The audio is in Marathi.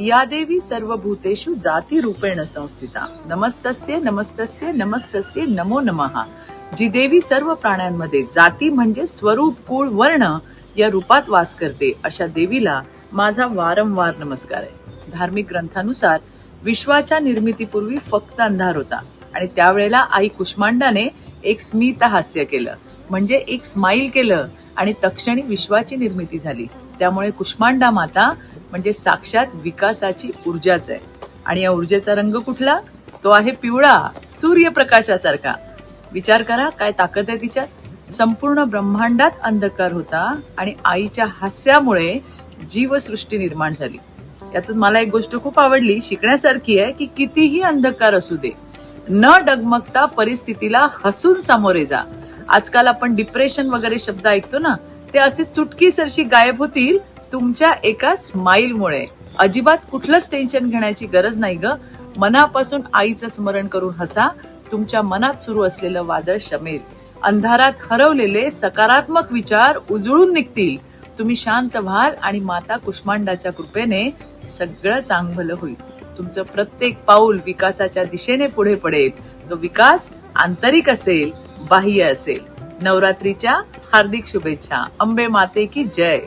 या देवी सर्वभूतेषु जाती रूपेण संस्थिता। नमस्तस्य नमस्तस्य नमस्तस्य नमो नमः। जी देवी सर्व प्राण्यांमध्ये जाती म्हणजे स्वरूप कुळ वर्ण या रूपात वास करते अशा देवीला माझा वारंवार नमस्कार आहे. धार्मिक ग्रंथानुसार विश्वाच्या निर्मितीपूर्वी फक्त अंधार होता आणि त्यावेळेला आई कुष्मांडाने एक स्मित हास्य केलं म्हणजे एक स्माईल केलं आणि तक्षणी विश्वाची निर्मिती झाली. त्यामुळे कुष्मांडा माता म्हणजे साक्षात विकासाची ऊर्जाच आहे. आणि या ऊर्जेचा रंग कुठला? तो आहे पिवळा सूर्यप्रकाशासारखा. विचार करा काय ताकद आहे तिच्यात? संपूर्ण ब्रह्मांडात अंधकार होता आणि आईच्या हास्यामुळे जीवसृष्टी निर्माण झाली. यातून मला एक गोष्ट खूप आवडली शिकण्यासारखी आहे की कितीही अंधकार असू दे न डगमगता परिस्थितीला हसून सामोरे जा. आजकाल आपण डिप्रेशन वगैरे शब्द ऐकतो ना ते असे चुटकीसरशी गायब होतील तुमच्या एका स्माईलमुळे. अजिबात कुठलंच टेन्शन घेण्याची गरज नाही ग. मनापासून आईचं स्मरण करून हसा. तुमच्या मनात सुरू असलेलं वादळ शमेल. अंधारात हरवलेले सकारात्मक विचार उजळून निघतील. तुम्ही शांत व्हाल आणि माता कुष्मांडाच्या कृपेने सगळं चांगलं होईल. तुमचं प्रत्येक पाऊल विकासाच्या दिशेने पुढे पडेल. तो विकास आंतरिक असेल बाह्य असेल. नवरात्रीच्या हार्दिक शुभेच्छा. अंबे माते की जय.